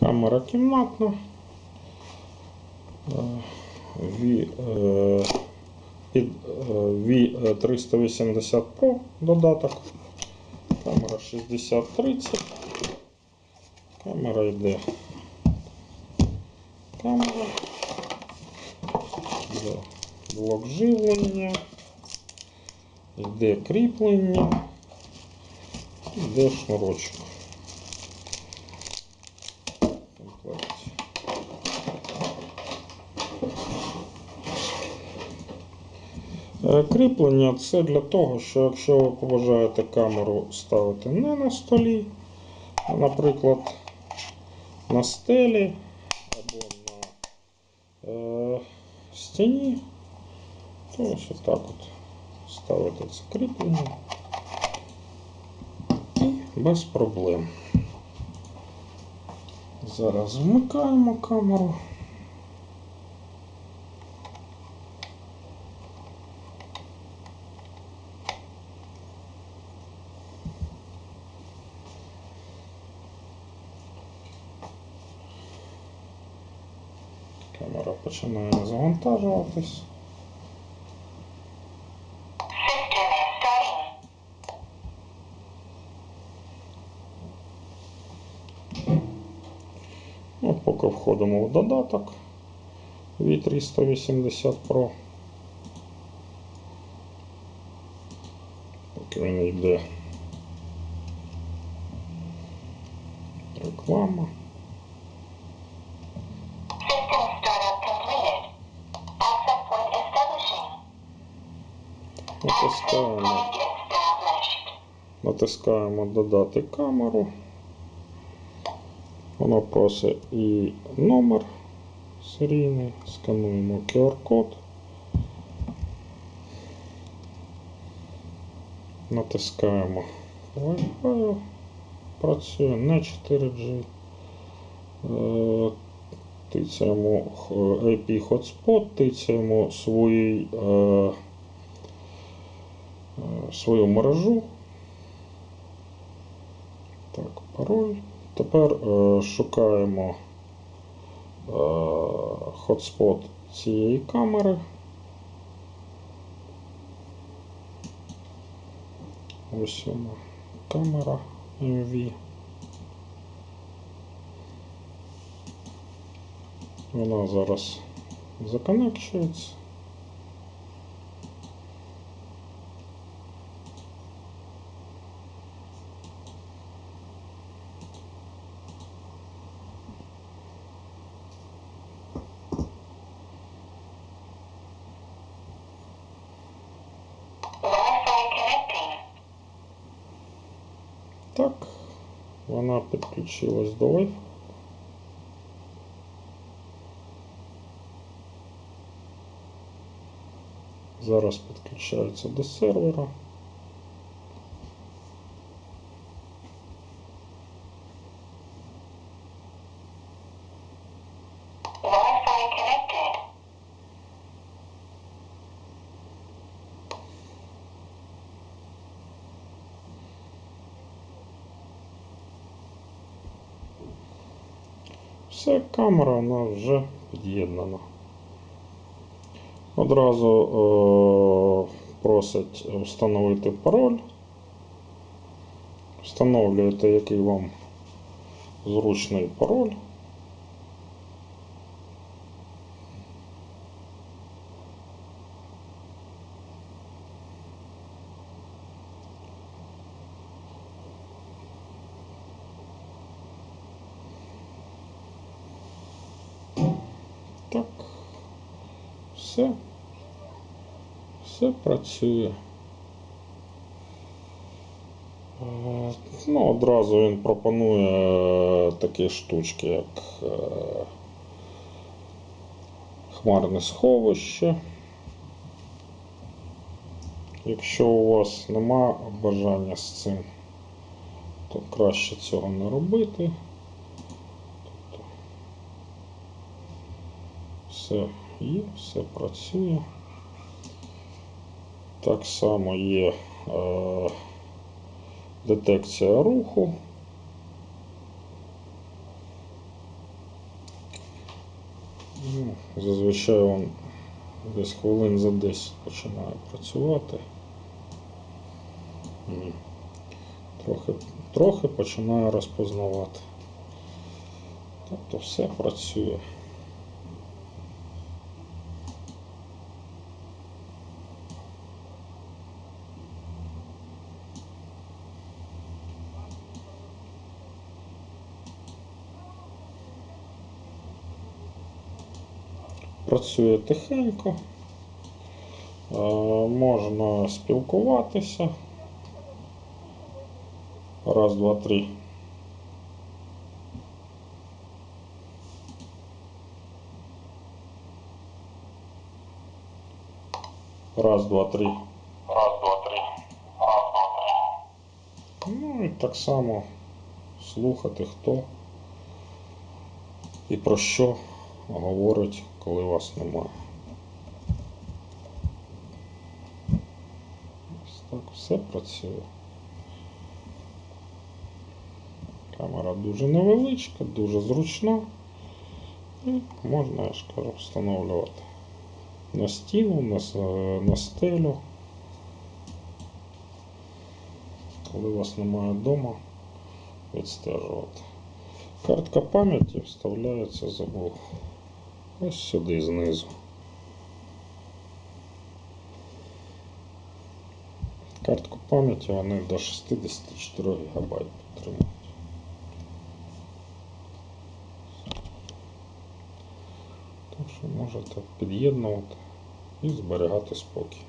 Камера кімнатна. Е, V, е, під е, V380 Pro додаток. Камера 6030. Камера йде. Камера. Йде блок живлення. Йде кріплення. Йде шнурочок. В комплекті. Е, Кріплення це для того, що якщо ви побажаєте камеру ставити не на столі, а, наприклад, на стелі або на е, стіні, то ось отак от ставити це кріплення і без проблем. Зараз вмикаємо камеру. Камера починає завантажуватись. Ну, поки входимо в додаток V380 Pro. Поки він йде реклама. Натискаємо додати камеру. Воно просить і номер серійний, скануємо QR-код. Натискаємо Wi-Fi, працює не 4G. Е, Тицяємо IP Hotspot, тицяємо свій, е, е, свою мережу. Так, пароль. Тепер е, шукаємо е, хотспот цієї камери. Ось вона, камера MV. Вона зараз законекчується. Так, вона підключилась до Wi-Fi. Зараз підключається до сервера. Все, камера вона вже під'єднана. Одразу е, просить встановити пароль. Встановлюєте, який вам зручний пароль. Все. Все працює. Ну, одразу він пропонує е, такі штучки, як е, хмарне сховище. Якщо у вас нема бажання з цим, то краще цього не робити. Тобто все є, все працює. Так само є е, детекція руху. Ну, Зазвичай він десь хвилин за 10 починає працювати. Трохи, трохи починає розпознавати. Тобто все працює. Працює тихенько. Е, Можна спілкуватися. Раз, два, три. Раз, два, три. Раз, два, три. Раз, два, три. Ну і так само слухати, хто і про що говорить, коли вас немає. Ось так все працює. Камера дуже невеличка, дуже зручна. І можна, я ж кажу, встановлювати на стіну, на, на стелю. коли вас немає вдома, відстежувати. Картка пам'яті вставляється забув. Ось сюди знизу. Картку пам'яті вони до 64 ГБ підтримують. Так що можете під'єднувати і зберігати спокій.